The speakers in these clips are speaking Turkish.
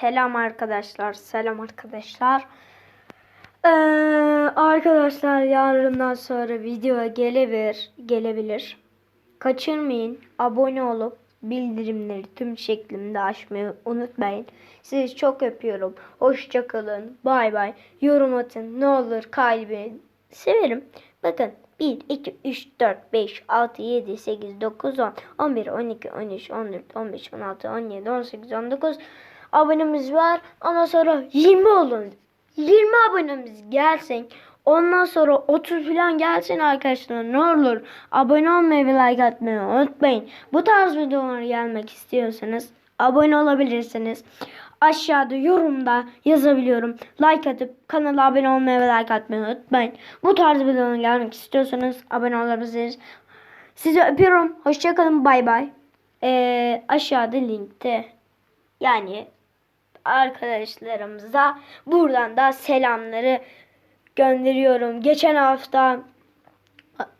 Selam arkadaşlar. Selam arkadaşlar. Ee, arkadaşlar yarından sonra video gelebilir. Gelebilir. Kaçırmayın. Abone olup bildirimleri tüm şeklimde açmayı unutmayın. Sizi çok öpüyorum. Hoşça kalın. Bay bay. Yorum atın. Ne olur kalbi. Severim. Bakın 1, 2, 3, 4, 5, 6, 7, 8, 9, 10, 11, 12, 13, 14, 15, 16, 17, 18, 19 abonemiz var. Ondan sonra 20 olun. 20 abonemiz gelsin. Ondan sonra 30 falan gelsin arkadaşlar. Ne olur abone olmayı ve like atmayı unutmayın. Bu tarz videolar gelmek istiyorsanız abone olabilirsiniz. Aşağıda yorumda yazabiliyorum. Like atıp kanala abone olmayı ve like atmayı unutmayın. Bu tarz videolar gelmek istiyorsanız abone olabilirsiniz. Sizi öpüyorum. Hoşçakalın. Bay bay. Ee, aşağıda linkte yani arkadaşlarımıza buradan da selamları gönderiyorum. Geçen hafta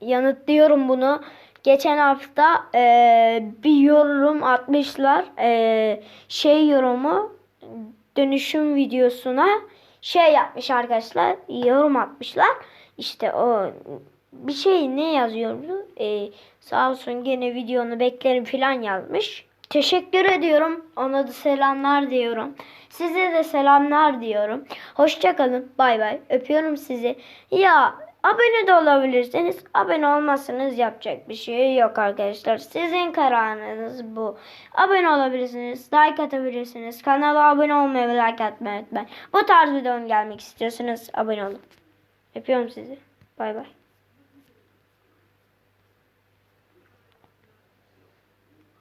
yanıtlıyorum bunu. Geçen hafta e, bir yorum atmışlar. E, şey yorumu dönüşüm videosuna şey yapmış arkadaşlar. Yorum atmışlar. İşte o bir şey ne yazıyordu? E, sağ olsun gene videonu beklerim falan yazmış. Teşekkür ediyorum. Ona da selamlar diyorum. Size de selamlar diyorum. Hoşçakalın. Bay bay. Öpüyorum sizi. Ya abone de olabilirsiniz. Abone olmazsanız yapacak bir şey yok arkadaşlar. Sizin kararınız bu. Abone olabilirsiniz. Like atabilirsiniz. Kanala abone olmayı ve like atmayı unutmayın. Bu tarz videonun gelmek istiyorsanız abone olun. Öpüyorum sizi. Bay bay.